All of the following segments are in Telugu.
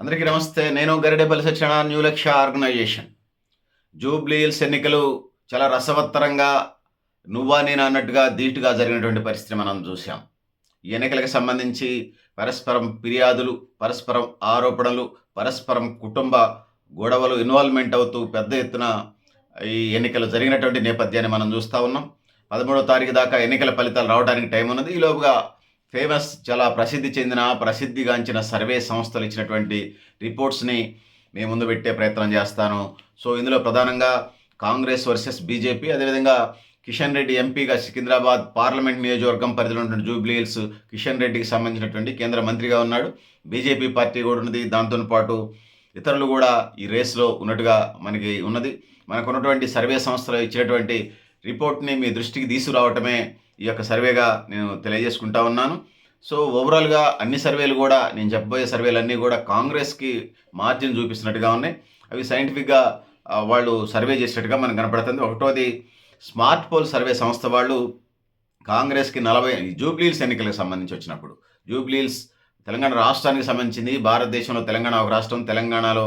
అందరికీ నమస్తే. నేను గరిడేపల్లి శిక్షణ న్యూ లక్ష్య ఆర్గనైజేషన్. జూబ్లీహిల్స్ ఎన్నికలు చాలా రసవత్తరంగా నువ్వా నేను అన్నట్టుగా ధీటుగా జరిగినటువంటి పరిస్థితి మనం చూసాం ఈ ఎన్నికలకు సంబంధించి పరస్పరం ఫిర్యాదులు పరస్పరం ఆరోపణలు పరస్పరం కుటుంబ గొడవలు ఇన్వాల్వ్మెంట్ అవుతూ పెద్ద ఎత్తున ఈ ఎన్నికలు జరిగినటువంటి నేపథ్యాన్ని మనం చూస్తూ ఉన్నాం. పదమూడో తారీఖు దాకా ఎన్నికల ఫలితాలు రావడానికి టైం ఉన్నది. ఈలోపుగా ఫేమస్ చాలా ప్రసిద్ధి చెందిన ప్రసిద్ధిగాంచిన సర్వే సంస్థలు ఇచ్చినటువంటి రిపోర్ట్స్ని మీ ముందు పెట్టే ప్రయత్నం చేస్తాను. సో ఇందులో ప్రధానంగా కాంగ్రెస్ వర్సెస్ బీజేపీ అదేవిధంగా కిషన్ రెడ్డి ఎంపీగా సికింద్రాబాద్ పార్లమెంట్ నియోజకవర్గం పరిధిలో ఉన్నటువంటి జూబ్లీ హిల్స్ కిషన్ రెడ్డికి సంబంధించినటువంటి కేంద్ర మంత్రిగా ఉన్నాడు. బీజేపీ పార్టీ కూడా ఉన్నది. దాంతో పాటు ఇతరులు కూడా ఈ రేస్లో ఉన్నట్టుగా మనకి ఉన్నది. మనకు ఉన్నటువంటి సర్వే సంస్థలు ఇచ్చినటువంటి రిపోర్ట్ని మీ దృష్టికి తీసుకురావటమే ఈ యొక్క సర్వేగా నేను తెలియజేసుకుంటా ఉన్నాను. సో ఓవరాల్గా అన్ని సర్వేలు కూడా నేను చెప్పబోయే సర్వేలు అన్నీ కూడా కాంగ్రెస్కి మార్జిన్ చూపిస్తున్నట్టుగా ఉన్నాయి. అవి సైంటిఫిక్గా వాళ్ళు సర్వే చేసినట్టుగా మనకు కనపడుతుంది. ఒకటోది స్మార్ట్ పోల్ సర్వే సంస్థ వాళ్ళు కాంగ్రెస్కి నలభై జూబ్లీల్స్ ఎన్నికలకు సంబంధించి వచ్చినప్పుడు జూబ్లీల్స్ తెలంగాణ రాష్ట్రానికి సంబంధించింది భారతదేశంలో తెలంగాణ ఒక రాష్ట్రం తెలంగాణలో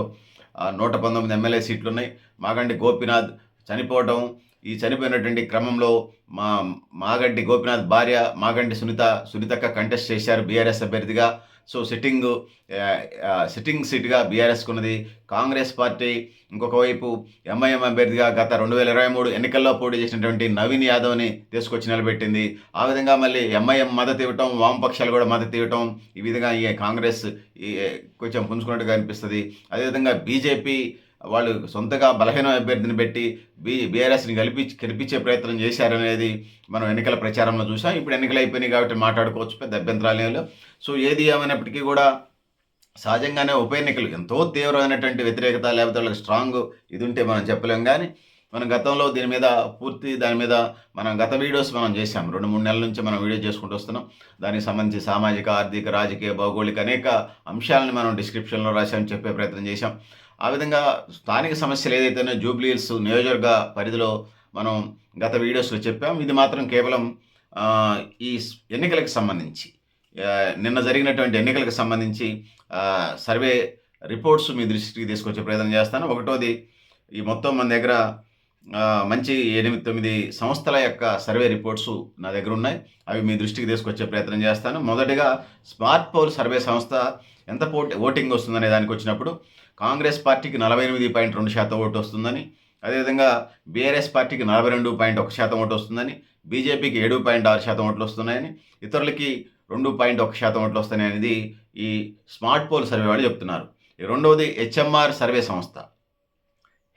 నూట పంతొమ్మిది ఎమ్మెల్యే సీట్లు ఉన్నాయి మాగంటి గోపీనాథ్ చనిపోవడం ఈ చనిపోయినటువంటి క్రమంలో మా మాగంటి గోపీనాథ్ భార్య మాగంటి సునీత సునీతక్క కంటెస్ట్ చేశారు బీఆర్ఎస్ అభ్యర్థిగా. సో సిట్టింగ్ సిట్టింగ్ సీట్గా బీఆర్ఎస్ ఉన్నది. కాంగ్రెస్ పార్టీ ఇంకొక వైపు ఎంఐఎం అభ్యర్థిగా గత రెండు వేల ఇరవై మూడు ఎన్నికల్లో పోటీ చేసినటువంటి నవీన్ యాదవ్ని తీసుకొచ్చి నిలబెట్టింది. ఆ విధంగా మళ్ళీ ఎంఐఎం మద్దతు ఇవ్వటం వామపక్షాలు కూడా మద్దతు ఇవ్వటం ఈ విధంగా ఈ కాంగ్రెస్ ఈ కొంచెం పుంజుకున్నట్టుగా అనిపిస్తుంది. అదేవిధంగా బీజేపీ వాళ్ళు సొంతగా బలహీన అభ్యర్థిని పెట్టి బీ బీఆర్ఎస్ని గెలిపి గెలిపించే ప్రయత్నం చేశారనేది మనం ఎన్నికల ప్రచారంలో చూసాం. ఇప్పుడు ఎన్నికలు అయిపోయినాయి కాబట్టి మాట్లాడుకోవచ్చు పెద్ద అభ్యంతరాలు సో ఏది ఏమైనప్పటికీ కూడా సహజంగానే ఉప ఎన్నికలు ఎంతో తీవ్రమైనటువంటి వ్యతిరేకత లేకపోతే వాళ్ళకి స్ట్రాంగ్ ఇది ఉంటే మనం చెప్పలేం. కానీ మనం గతంలో దీని మీద పూర్తి దాని మీద మనం గత వీడియోస్ మనం చేసాం రెండు మూడు నెలల నుంచి మనం వీడియో చేసుకుంటూ వస్తున్నాం. దానికి సంబంధించి సామాజిక ఆర్థిక రాజకీయ భౌగోళిక అనేక అంశాలను మనం డిస్క్రిప్షన్లో రాశామని చెప్పే ప్రయత్నం చేశాం. ఆ విధంగా స్థానిక సమస్యలు ఏదైతేనో జూబ్లీహిల్స్ నియోజకవర్గ పరిధిలో మనం గత వీడియోస్లో చెప్పాం. ఇది మాత్రం కేవలం ఈ ఎన్నికలకు సంబంధించి నిన్న జరిగినటువంటి ఎన్నికలకు సంబంధించి సర్వే రిపోర్ట్స్ మీ దృష్టికి తీసుకొచ్చే ప్రయత్నం చేస్తాను. ఒకటోది ఈ మొత్తం మన దగ్గర మంచి ఎనిమిది తొమ్మిది సంస్థల యొక్క సర్వే రిపోర్ట్స్ నా దగ్గర ఉన్నాయి. అవి మీ దృష్టికి తీసుకొచ్చే ప్రయత్నం చేస్తాను. మొదటిగా స్మార్ట్ పోల్ సర్వే సంస్థ ఎంత పోటీ ఓటింగ్ వస్తుందనే దానికి వచ్చినప్పుడు కాంగ్రెస్ పార్టీకి నలభై ఎనిమిది పాయింట్ రెండు శాతం ఓటు వస్తుందని అదేవిధంగా బీఆర్ఎస్ పార్టీకి నలభై రెండు పాయింట్ ఒక శాతం ఓటు వస్తుందని బీజేపీకి ఏడు పాయింట్ ఆరు శాతం ఓట్లు వస్తున్నాయని ఇతరులకి రెండు పాయింట్ ఒక శాతం ఓట్లు వస్తున్నాయి అనేది ఈ స్మార్ట్ పోల్ సర్వే వాళ్ళు చెప్తున్నారు. ఈ రెండవది హెచ్ఎంఆర్ సర్వే సంస్థ.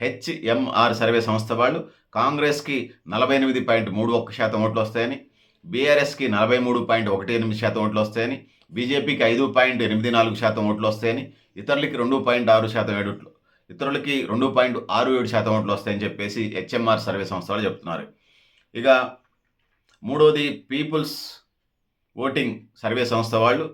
హెచ్ఎంఆర్ సర్వే సంస్థ వాళ్ళు కాంగ్రెస్కి నలభై ఎనిమిది పాయింట్ మూడు ఒక్క శాతం ఓట్లు వస్తాయని బీఆర్ఎస్కి నలభై మూడు పాయింట్ ఒకటి ఎనిమిది శాతం ఓట్లు వస్తాయని బీజేపీకి ఐదు పాయింట్ ఎనిమిది నాలుగు శాతం ఓట్లు వస్తాయని ఇతరులకి రెండు పాయింట్ ఆరు శాతం ఏడు ఇతరులకి రెండు పాయింట్ ఆరు ఏడు శాతం ఓట్లు వస్తాయని చెప్పేసి హెచ్ఎంఆర్ సర్వే సంస్థ వాళ్ళు చెప్తున్నారు. ఇక మూడోది పీపుల్స్ ఓటింగ్ సర్వే సంస్థ వాళ్ళు.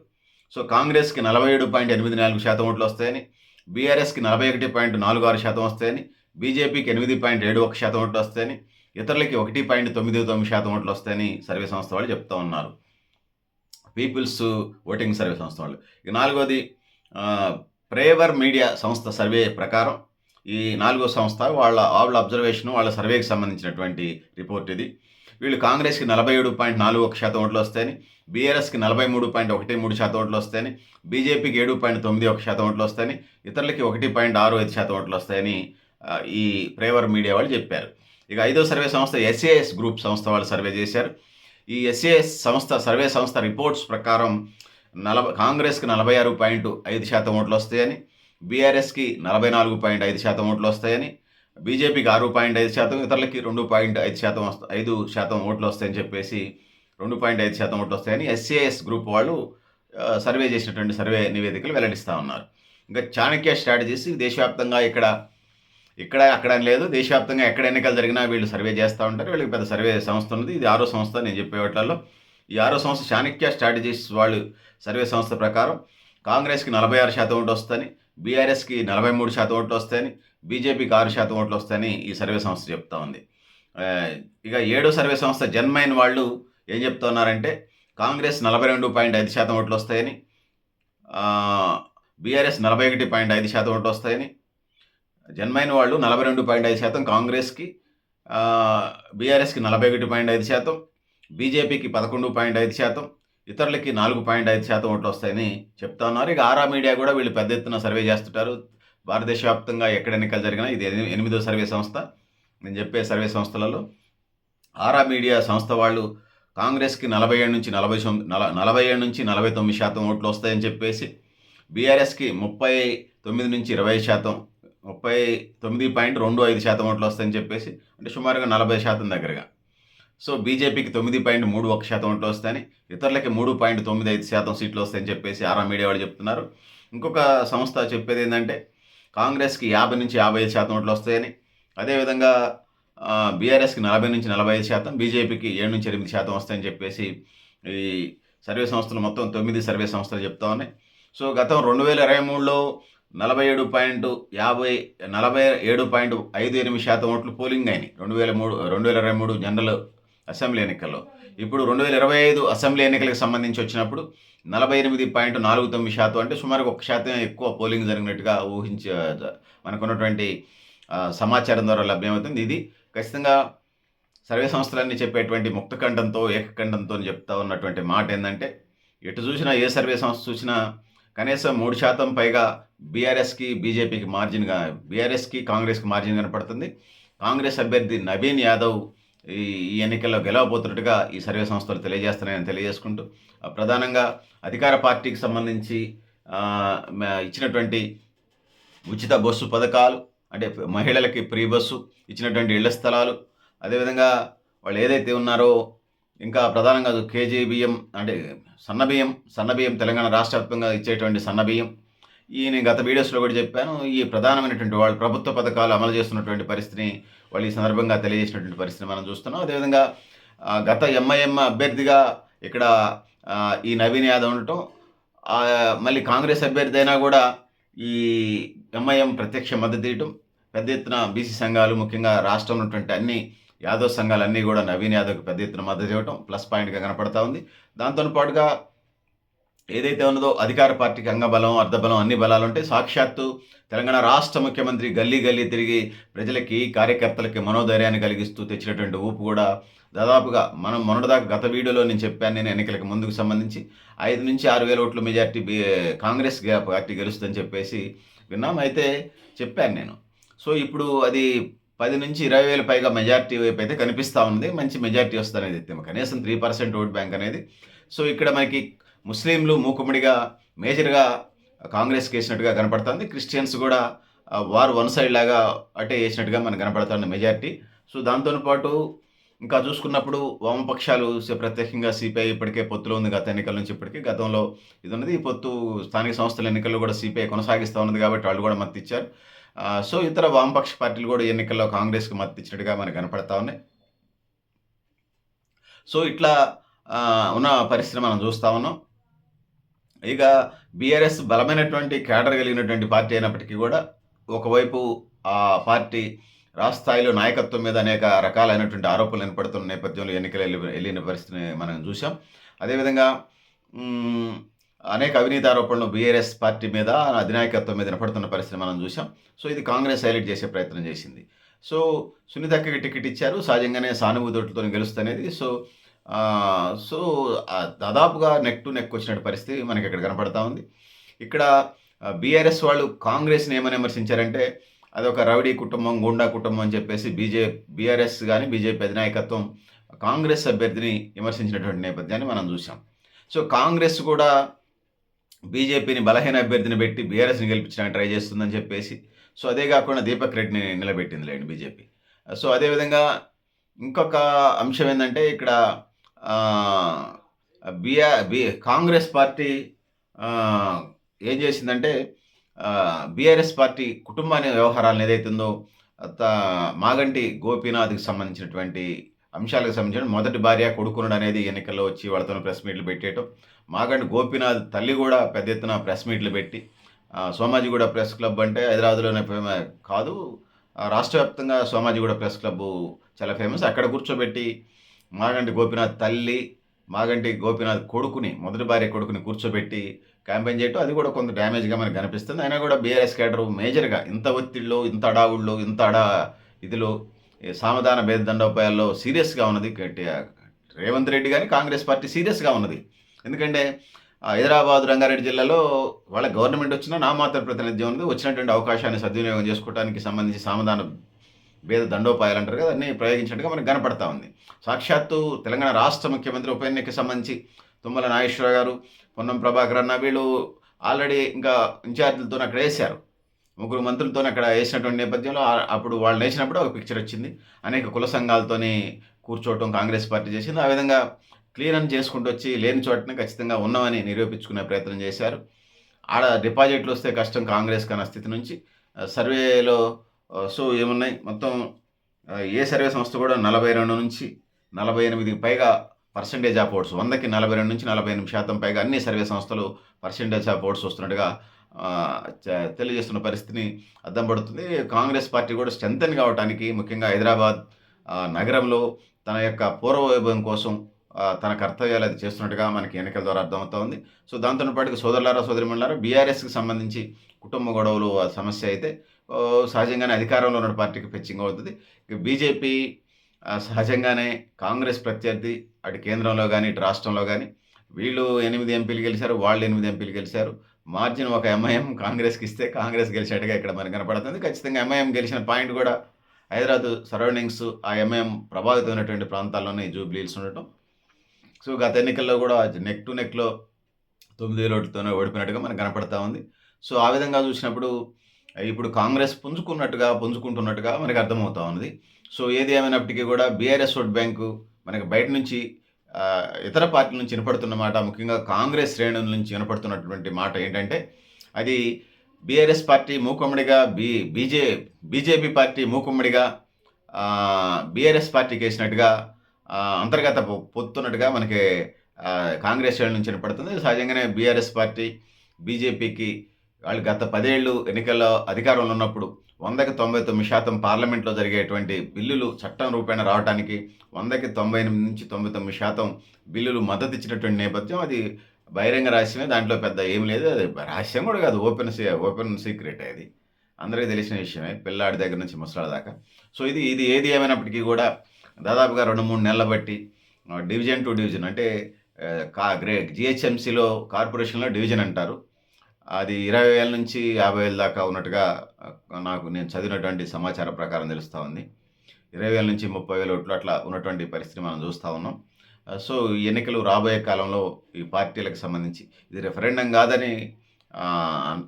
సో కాంగ్రెస్కి నలభై ఏడు పాయింట్ ఎనిమిది నాలుగు శాతం ఓట్లు వస్తాయని బీఆర్ఎస్కి నలభై ఒకటి పాయింట్ నాలుగు ఆరు శాతం వస్తాయని బీజేపీకి ఎనిమిది పాయింట్ ఏడు ఒక శాతం ఓట్లు వస్తాయని ఇతరులకి ఒకటి పాయింట్ తొమ్మిది తొమ్మిది శాతం ఓట్లు వస్తాయని సర్వే సంస్థ వాళ్ళు చెప్తా ఉన్నారు. పీపుల్స్ ఓటింగ్ సర్వే సంస్థ వాళ్ళు. ఇక నాలుగోది ప్రేవర్ మీడియా సంస్థ సర్వే ప్రకారం ఈ నాలుగో సంస్థ వాళ్ళ వాళ్ళ అబ్జర్వేషన్ వాళ్ళ సర్వేకి సంబంధించినటువంటి రిపోర్ట్ ఇది. వీళ్ళు కాంగ్రెస్కి నలభై ఏడు పాయింట్ నాలుగు ఒక శాతం ఓట్లు వస్తాయని బీఆర్ఎస్కి నలభై మూడు పాయింట్ ఒకటి మూడు శాతం ఓట్లు వస్తాయని బీజేపీకి ఏడు పాయింట్ తొమ్మిది ఒక శాతం ఓట్లు వస్తాయని ఇతరులకి ఒకటి పాయింట్ ఆరు ఐదు శాతం ఓట్లు వస్తాయని ఈ ప్రేవర్ మీడియా వాళ్ళు చెప్పారు. ఇక ఐదో సర్వే సంస్థ ఎస్ఏఎస్ గ్రూప్ సంస్థ వాళ్ళు సర్వే చేశారు. ఈ ఎస్ఏఎస్ సంస్థ సర్వే సంస్థ రిపోర్ట్స్ ప్రకారం నలభై కాంగ్రెస్కి నలభై ఆరు పాయింట్ ఐదు శాతం ఓట్లు వస్తాయని బీఆర్ఎస్కి నలభై నాలుగు పాయింట్ ఐదు శాతం ఓట్లు వస్తాయని బీజేపీకి ఆరు పాయింట్ ఐదు శాతం ఇతరులకి రెండు పాయింట్ ఐదు శాతం వస్తా ఐదు శాతం ఓట్లు వస్తాయని చెప్పేసి రెండు పాయింట్ ఐదు శాతం ఓట్లు వస్తాయని ఎస్ఏఎస్ గ్రూప్ వాళ్ళు సర్వే చేసినటువంటి సర్వే నివేదికలు వెల్లడిస్తూ ఉన్నారు. ఇంకా చాణక్య స్ట్రాటజీస్ దేశవ్యాప్తంగా ఇక్కడ ఇక్కడ అక్కడ లేదు దేశవ్యాప్తంగా ఎక్కడ ఎన్నికలు జరిగినా వీళ్ళు సర్వే చేస్తూ ఉంటారు వీళ్ళకి పెద్ద సర్వే సంస్థ ఉన్నది. ఇది ఆరో సంస్థ నేను చెప్పే వాటిల్లో. ఈ ఆరో సంస్థ చాణక్య స్ట్రాటజీస్ వాళ్ళు సర్వే సంస్థ ప్రకారం కాంగ్రెస్కి నలభై ఆరు శాతం ఓట్లు వస్తాయని బీఆర్ఎస్కి నలభై మూడు శాతం ఓట్లు వస్తాయని బీజేపీకి ఆరు శాతం ఓట్లు వస్తాయని ఈ సర్వే సంస్థ చెప్తా ఉంది. ఇక ఏడో సర్వే సంస్థ జన్మైన వాళ్ళు ఏం చెప్తున్నారంటే కాంగ్రెస్ నలభై రెండు పాయింట్ ఐదు శాతం ఓట్లు వస్తాయని బీఆర్ఎస్ నలభై ఒకటి పాయింట్ ఐదు శాతం ఓట్లు వస్తాయని జన్మైన వాళ్ళు నలభై రెండు పాయింట్ ఐదు శాతం కాంగ్రెస్కి బీఆర్ఎస్కి నలభై ఒకటి పాయింట్ ఐదు శాతం బీజేపీకి పదకొండు పాయింట్ ఐదు శాతం ఇతరులకి నాలుగు పాయింట్ ఐదు శాతం ఓట్లు వస్తాయని చెప్తా ఉన్నారు. ఇక ఆరా మీడియా కూడా వీళ్ళు పెద్ద ఎత్తున సర్వే చేస్తుంటారు. భారతదేశ వ్యాప్తంగా ఎక్కడ ఎన్నికలు జరిగినా ఇది ఎనిమిదో సర్వే సంస్థ. నేను చెప్పే సర్వే సంస్థలలో ఆరా మీడియా సంస్థ వాళ్ళు కాంగ్రెస్కి నలభై ఏడు నుంచి నలభై నల నలభై ఏడు నుంచి నలభై తొమ్మిది శాతం ఓట్లు వస్తాయని చెప్పేసి బీఆర్ఎస్కి ముప్పై తొమ్మిది నుంచి ఇరవై శాతం ముప్పై తొమ్మిది పాయింట్ రెండు ఐదు శాతం ఓట్లు వస్తాయని చెప్పేసి అంటే సుమారుగా నలభై శాతం దగ్గరగా. సో బీజేపీకి తొమ్మిది పాయింట్ మూడు ఒక శాతం ఓట్లు వస్తాయని ఇతరులకి మూడు పాయింట్ తొమ్మిది ఐదు శాతం సీట్లు వస్తాయని చెప్పేసి ఆరా మీడియా వాళ్ళు చెప్తున్నారు. ఇంకొక సంస్థ చెప్పేది ఏంటంటే కాంగ్రెస్కి యాభై నుంచి యాభై ఐదు శాతం ఓట్లు వస్తాయని. అదేవిధంగా బీఆర్ఎస్కి నలభై నుంచి నలభై ఐదు శాతం బీజేపీకి ఏడు నుంచి ఎనిమిది శాతం వస్తాయని చెప్పేసి ఈ సర్వే సంస్థలు మొత్తం తొమ్మిది సర్వే సంస్థలు చెప్తా ఉన్నాయి. సో గతం రెండు వేల ఇరవై మూడులో నలభై ఏడు పాయింట్ యాభై నలభై ఏడు పాయింట్ ఐదు ఎనిమిది శాతం ఓట్లు పోలింగ్ అయినాయి. రెండు వేల మూడు రెండు వేల ఇరవై మూడు జనరల్ అసెంబ్లీ ఎన్నికల్లో. ఇప్పుడు రెండు వేల ఇరవై ఐదు అసెంబ్లీ ఎన్నికలకు సంబంధించి వచ్చినప్పుడు నలభై ఎనిమిది పాయింట్ నాలుగు తొమ్మిది శాతం అంటే సుమారు ఒక శాతం ఎక్కువ పోలింగ్ జరిగినట్టుగా ఊహించ మనకున్నటువంటి సమాచారం ద్వారా లభ్యమవుతుంది. ఇది ఖచ్చితంగా సర్వే సంస్థలన్నీ చెప్పేటువంటి ముక్తఖండంతో ఏకఖండంతో చెప్తా ఉన్నటువంటి మాట ఏంటంటే ఎటు చూసినా ఏ సర్వే సంస్థ చూసినా కనీసం మూడు శాతం పైగా బీఆర్ఎస్కి బీజేపీకి మార్జిన్గా బీఆర్ఎస్కి కాంగ్రెస్కి మార్జిన్ కనపడుతుంది. కాంగ్రెస్ అభ్యర్థి నవీన్ యాదవ్ ఈ ఎన్నికల్లో గెలవబోతున్నట్టుగా ఈ సర్వే సంస్థలు తెలియజేస్తున్నాయని తెలియజేసుకుంటూ ఆ, ప్రధానంగా అధికార పార్టీకి సంబంధించి ఇచ్చినటువంటి ఉచిత బస్సు పథకాలు అంటే మహిళలకి ఫ్రీ బస్సు ఇచ్చినటువంటి ఇళ్ళ స్థలాలు అదేవిధంగా వాళ్ళు ఏదైతే ఉన్నారో ఇంకా ప్రధానంగా కేజీ బియ్యం అంటే సన్న బియ్యం తెలంగాణ రాష్ట్ర వ్యాప్తంగా ఇచ్చేటువంటి సన్న బియ్యం. ఈ నేను గత వీడియోస్లో కూడా చెప్పాను ఈ ప్రధానమైనటువంటి వాళ్ళు ప్రభుత్వ పథకాలు అమలు చేస్తున్నటువంటి పరిస్థితిని వాళ్ళు ఈ సందర్భంగా తెలియజేసినటువంటి పరిస్థితి మనం చూస్తున్నాం. అదేవిధంగా గత ఎంఐఎం అభ్యర్థిగా ఇక్కడ ఈ నవీన్ యాదవ్ ఉండటం మళ్ళీ కాంగ్రెస్ అభ్యర్థి అయినా కూడా ఈ ఎంఐఎం ప్రత్యక్ష మద్దతు ఇవ్వటం పెద్ద ఎత్తున బీసీ సంఘాలు ముఖ్యంగా రాష్ట్రంలో ఉన్నటువంటి అన్ని యాదవ్ సంఘాలన్నీ కూడా నవీన్ యాదవ్కి పెద్ద ఎత్తున మద్దతు ఇవ్వటం ప్లస్ పాయింట్గా కనపడతా ఉంది. దాంతో పాటుగా ఏదైతే ఉన్నదో అధికార పార్టీకి అంగబలం అర్ధబలం అన్ని బలాలు ఉంటే సాక్షాత్తు తెలంగాణ రాష్ట్ర ముఖ్యమంత్రి గల్లీ గల్లీ తిరిగి ప్రజలకి కార్యకర్తలకి మనోధైర్యాన్ని కలిగిస్తూ తెచ్చినటువంటి ఊపు కూడా దాదాపుగా మనం మొన్నటిదాకా గత వీడియోలో నేను చెప్పాను నేను ఎన్నికలకు ముందుకు సంబంధించి. ఐదు నుంచి ఆరు వేల ఓట్ల మెజార్టీ కాంగ్రెస్ పార్టీ గెలుస్తుందని చెప్పేసి విన్నాం అయితే చెప్పాను నేను. సో ఇప్పుడు అది పది నుంచి ఇరవై వేల పైగా మెజార్టీ వైపు అయితే కనిపిస్తూ ఉంది మంచి మెజార్టీ వస్తుంది అనేది కనీసం త్రీ పర్సెంట్ ఓట్ బ్యాంక్ అనేది. సో ఇక్కడ మనకి ముస్లింలు మూకుమ్మడిగా మేజర్గా కాంగ్రెస్కి వేసినట్టుగా కనపడుతుంది. క్రిస్టియన్స్ కూడా వారు వన్ సైడ్ లాగా అటే వేసినట్టుగా మనకు కనపడుతుంది మెజార్టీ. సో దాంతో పాటు ఇంకా చూసుకున్నప్పుడు వామపక్షాలు ప్రత్యేకంగా సిపిఐ ఇప్పటికే పొత్తులో ఉంది. గత ఎన్నికల నుంచి ఇప్పటికీ గతంలో ఇది ఉన్నది. ఈ పొత్తు స్థానిక సంస్థల ఎన్నికల్లో కూడా సిపిఐ కొనసాగిస్తూ ఉన్నది కాబట్టి వాళ్ళు కూడా మద్దతు ఇచ్చారు. సో ఇతర వామపక్ష పార్టీలు కూడా ఈ ఎన్నికల్లో కాంగ్రెస్కి మద్దతు ఇచ్చినట్టుగా మనకు కనపడతా ఉన్నాయి. సో ఇట్లా ఉన్న పరిస్థితి మనం చూస్తా ఉన్నాం. ఇక బీఆర్ఎస్ బలమైనటువంటి కేడర్ కలిగినటువంటి పార్టీ అయినప్పటికీ కూడా ఒకవైపు ఆ పార్టీ రాష్ట్ర స్థాయిలో నాయకత్వం మీద అనేక రకాలైనటువంటి ఆరోపణలు వినపడుతున్న నేపథ్యంలో ఎన్నికలు వెళ్ళి వెళ్ళిన పరిస్థితిని మనం చూసాం అదేవిధంగా అనేక అవినీతి ఆరోపణలు బీఆర్ఎస్ పార్టీ మీద అధినాయకత్వం మీద వినపడుతున్న పరిస్థితిని మనం చూసాం సో ఇది కాంగ్రెస్ హైలైట్ చేసే ప్రయత్నం చేసింది. సో సునీతకి టికెట్ ఇచ్చారు. సహజంగానే సానుభూతులతో గెలుస్తనేది. సో సో దాదాపుగా నెక్ టు నెక్ వచ్చినట్టు పరిస్థితి మనకి ఇక్కడ కనపడతా ఉంది. ఇక్కడ బీఆర్ఎస్ వాళ్ళు కాంగ్రెస్ని ఏమని విమర్శించారంటే అదొక రౌడీ కుటుంబం గుండా కుటుంబం అని చెప్పేసి బీజే బీఆర్ఎస్ కానీ బీజేపీ అధినాయకత్వం కాంగ్రెస్ అభ్యర్థిని విమర్శించినటువంటి నేపథ్యాన్ని మనం చూసాం సో కాంగ్రెస్ కూడా బీజేపీని బలహీన అభ్యర్థిని పెట్టి బీఆర్ఎస్ని గెలిపించడానికి ట్రై చేస్తుందని చెప్పేసి సో అదే కాకుండా దీపక్ రెడ్డిని నిలబెట్టింది లేండి బీజేపీ. సో అదేవిధంగా ఇంకొక అంశం ఏంటంటే ఇక్కడ బీఆర్ బి కాంగ్రెస్ పార్టీ ఏం చేసిందంటే బీఆర్ఎస్ పార్టీ కుటుంబాన్ని వ్యవహారాలను ఏదైతుందో మాగంటి గోపీనాథ్కి సంబంధించినటువంటి అంశాలకు సంబంధించిన మొదటి భార్య కొడుకునుడు అనేది ఎన్నికల్లో వచ్చి వాళ్ళతో ప్రెస్ మీట్లు పెట్టేయటం. మాగంటి గోపీనాథ్ తల్లి కూడా పెద్ద ఎత్తున ప్రెస్ మీట్లు పెట్టి సోమాజిగూడ ప్రెస్ క్లబ్ అంటే హైదరాబాద్లోనే కాదు రాష్ట్రవ్యాప్తంగా రాష్ట్ర వ్యాప్తంగా సోమాజిగూడ ప్రెస్ క్లబ్ చాలా ఫేమస్. అక్కడ కూర్చోబెట్టి మాగంటి గోపీనాథ్ తల్లి మాగంటి గోపినాథ్ కొడుకుని మొదటి భార్య కొడుకుని కూర్చోబెట్టి క్యాంపెయిన్ చేయటం అది కూడా కొంత డ్యామేజ్గా మనకు కనిపిస్తుంది. అయినా కూడా బీఆర్ఎస్ కేడర్ మేజర్గా ఇంత ఒత్తిడిలో ఇంత అడావుల్లో ఇంత అడా ఇదిలో సామధాన భేద దండోపాయాల్లో సీరియస్గా ఉన్నది రేవంత్ రెడ్డి కానీ కాంగ్రెస్ పార్టీ సీరియస్గా ఉన్నది. ఎందుకంటే హైదరాబాద్ రంగారెడ్డి జిల్లాలో వాళ్ళ గవర్నమెంట్ వచ్చినా నామాత్ర ప్రాతినిధ్యం ఉంది వచ్చినటువంటి అవకాశాన్ని సద్వినియోగం చేసుకోవడానికి సంబంధించి సామధాన వేద దండోపాయాలు అంటారు కదా అన్నీ ప్రయోగించినట్టుగా మనకు కనపడతా ఉంది. సాక్షాత్తు తెలంగాణ రాష్ట్ర ముఖ్యమంత్రి ఉప ఎన్నికకి సంబంధించి తుమ్మల నాగేశ్వర గారు పొన్నం ప్రభాకర్ అన్న వీళ్ళు ఆల్రెడీ ఇంకా ఇన్ఛార్జీలతో అక్కడ వేశారు. ముగ్గురు మంత్రులతో అక్కడ వేసినటువంటి నేపథ్యంలో అప్పుడు వాళ్ళు వేసినప్పుడు ఒక పిక్చర్ వచ్చింది. అనేక కుల సంఘాలతోని కూర్చోవటం కాంగ్రెస్ పార్టీ చేసింది. ఆ విధంగా క్లియర్ చేసుకుంటూ వచ్చి లేని చోటనే ఖచ్చితంగా ఉన్నామని నిరూపించుకునే ప్రయత్నం చేశారు. ఆడ డిపాజిట్లు వస్తే కష్టం కాంగ్రెస్ కన్న స్థితి నుంచి. సర్వేలో సో ఏమున్నాయి? మొత్తం ఏ సర్వే సంస్థ కూడా నలభై రెండు నుంచి నలభై ఎనిమిదికి పైగా పర్సంటేజ్ ఆఫ్ ఓట్స్ వందకి నలభై రెండు నుంచి నలభై ఎనిమిది శాతం పైగా అన్ని సర్వే సంస్థలు పర్సంటేజ్ ఆఫ్ ఓట్స్ వస్తున్నట్టుగా తెలియజేస్తున్న పరిస్థితిని అద్దం పడుతుంది. కాంగ్రెస్ పార్టీ కూడా స్ట్రెంథన్ కావడానికి ముఖ్యంగా హైదరాబాద్ నగరంలో తన యొక్క పూర్వ వైభవం కోసం తన కర్తవ్యాలు అది చేస్తున్నట్టుగా మనకి ఎన్నికల ద్వారా అర్థమవుతా ఉంది సో దాంతో పాటు సోదరులారా సోదరిమణులారా బీఆర్ఎస్కి సంబంధించి కుటుంబ గొడవలు సమస్య అయితే సహజంగానే అధికారంలో ఉన్న పార్టీకి పిచ్చింగ్ అవుతుంది. బీజేపీ సహజంగానే కాంగ్రెస్ ప్రత్యర్థి అటు కేంద్రంలో కానీ ఇటు రాష్ట్రంలో కానీ వీళ్ళు ఎనిమిది ఎంపీలు గెలిచారు వాళ్ళు ఎనిమిది ఎంపీలు గెలిచారు. మార్జిన్ ఒక ఎంఐఎం కాంగ్రెస్కి ఇస్తే కాంగ్రెస్ గెలిచినట్టుగా ఇక్కడ మనకు కనపడుతుంది. ఖచ్చితంగా ఎంఐఎం గెలిచిన పాయింట్ కూడా హైదరాబాద్ సరౌండింగ్స్ ఆ ఎంఐఎం ప్రభావితమైనటువంటి ప్రాంతాల్లోనే జూబ్లీల్స్ ఉండటం. సో గత ఎన్నికల్లో కూడా నెక్ టు నెక్లో తొమ్మిది ఓట్లతోనే ఓడిపోయినట్టుగా మనకు కనపడతా ఉంది. సో ఆ విధంగా చూసినప్పుడు ఇప్పుడు కాంగ్రెస్ పుంజుకున్నట్టుగా పుంజుకుంటున్నట్టుగా మనకు అర్థమవుతా ఉన్నది. సో ఏది ఏమైనప్పటికీ కూడా బీఆర్ఎస్ ఓట్ బ్యాంకు మనకి బయట నుంచి ఇతర పార్టీల నుంచి వినపడుతున్న మాట ముఖ్యంగా కాంగ్రెస్ శ్రేణుల నుంచి వినపడుతున్నటువంటి మాట ఏంటంటే అది బీఆర్ఎస్ పార్టీ మూకుమ్మడిగా బీ బీజే బీజేపీ పార్టీ మూకుమ్మడిగా బీఆర్ఎస్ పార్టీకి వేసినట్టుగా అంతర్గత పొ- పొత్తున్నట్టుగా మనకి కాంగ్రెస్ శ్రేణుల నుంచి వినపడుతుంది. సహజంగానే బీఆర్ఎస్ పార్టీ బీజేపీకి వాళ్ళు గత పదేళ్ళు ఎన్నికల్లో అధికారంలో ఉన్నప్పుడు వందకి తొంభై తొమ్మిది శాతం పార్లమెంట్లో జరిగేటువంటి బిల్లులు చట్టం రూపేణ రావడానికి వందకి తొంభై ఎనిమిది నుంచి తొంభై తొమ్మిది శాతం బిల్లులు మద్దతు ఇచ్చినటువంటి నేపథ్యం అది బహిరంగ రహస్యమే. దాంట్లో పెద్ద ఏం లేదు. అది రహస్యం కూడా కాదు. ఓపెన్ సీ ఓపెన్ సీక్రెట్ అది. అందరికీ తెలిసిన విషయమే. పిల్లాడి దగ్గర నుంచి ముసలాడి దాకా. సో ఇది ఇది ఏది ఏమైనప్పటికీ కూడా దాదాపుగా రెండు మూడు నెలల బట్టి డివిజన్ టు డివిజన్ అంటే కా గ్రే జిహెచ్ఎంసీలో కార్పొరేషన్లో డివిజన్ అంటారు. అది ఇరవై వేల నుంచి యాభై వేల దాకా ఉన్నట్టుగా నాకు నేను చదివినటువంటి సమాచార ప్రకారం తెలుస్తూ ఉంది. ఇరవై వేల నుంచి ముప్పై వేల ఓట్లు అట్లా ఉన్నటువంటి పరిస్థితి మనం చూస్తూ ఉన్నాం. సో ఈ ఎన్నికలు రాబోయే కాలంలో ఈ పార్టీలకు సంబంధించి ఇది రెఫరెండం కాదని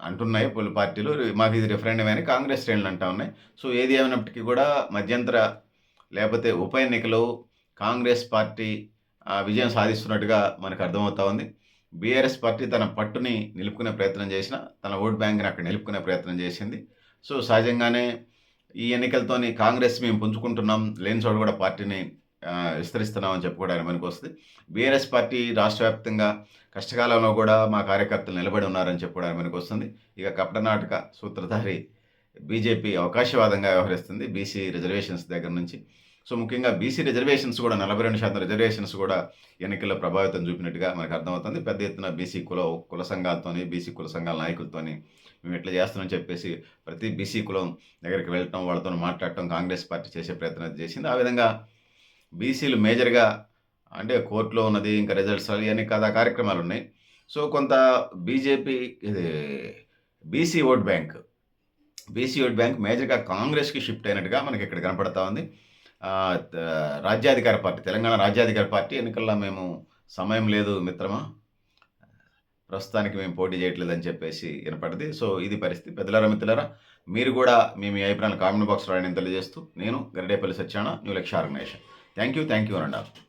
అంటున్నాయి పలు పార్టీలు. మాకు ఇది రెఫరెండం అని కాంగ్రెస్ శ్రేణులు అంటూ ఉన్నాయి. సో ఏది ఏమైనప్పటికీ కూడా మధ్యంతర లేకపోతే ఉప ఎన్నికలో కాంగ్రెస్ పార్టీ విజయం సాధిస్తున్నట్టుగా మనకు అర్థమవుతా ఉంది. బీఆర్ఎస్ పార్టీ తన పట్టుని నిలుపుకునే ప్రయత్నం చేసిన తన ఓట్ బ్యాంక్ని అక్కడ నిలుపుకునే ప్రయత్నం చేసింది. సో సహజంగానే ఈ ఎన్నికలతోని కాంగ్రెస్ మేము పుంజుకుంటున్నాం లేని చోటు కూడా పార్టీని విస్తరిస్తున్నామని చెప్పుకోవడానికి మనకు వస్తుంది. బీఆర్ఎస్ పార్టీ రాష్ట్ర వ్యాప్తంగా కష్టకాలంలో కూడా మా కార్యకర్తలు నిలబడి ఉన్నారని చెప్పుకోవడానికి మనకు వస్తుంది. ఇక కపటనాటక సూత్రధారి బీజేపీ అవకాశవాదంగా వ్యవహరిస్తుంది బీసీ రిజర్వేషన్స్ దగ్గర నుంచి. సో ముఖ్యంగా బీసీ రిజర్వేషన్స్ కూడా నలభై రెండు శాతం రిజర్వేషన్స్ కూడా ఎన్నికల్లో ప్రభావితం చూపినట్టుగా మనకు అర్థమవుతుంది. పెద్ద ఎత్తున బీసీ కుల కుల సంఘాలతోని బీసీ కుల సంఘాల నాయకులతోని మేము ఇట్లా చేస్తున్నామని చెప్పేసి ప్రతి బీసీ కులం దగ్గరికి వెళ్ళటం వాళ్ళతో మాట్లాడటం కాంగ్రెస్ పార్టీ చేసే ప్రయత్నం చేసింది. ఆ విధంగా బీసీలు మేజర్గా అంటే కోర్టులో ఉన్నది ఇంకా రిజల్ట్స్ ఇవన్నీ కదా కార్యక్రమాలు ఉన్నాయి. సో కొంత బీజేపీ ఇది BC vote bank BC vote bank మేజర్గా కాంగ్రెస్కి షిఫ్ట్ అయినట్టుగా మనకి ఇక్కడ కనపడతా ఉంది. రాజ్యాధికార పార్టీ తెలంగాణ రాజ్యాధికార పార్టీ ఎన్నికల్లో మేము సమయం లేదు మిత్రమా. ప్రస్తుతానికి మేము పోటీ చేయట్లేదని చెప్పేసి వినపడింది సో ఇది పరిస్థితి. పెద్దలారా మిత్రులారా మీరు కూడా మీ మీ అభిప్రాయాలు కామెంట్ బాక్స్ రాయడం తెలియజేస్తూ నేను Garidepalli సత్యాన new Lakshya organization thank you thank you అనండి.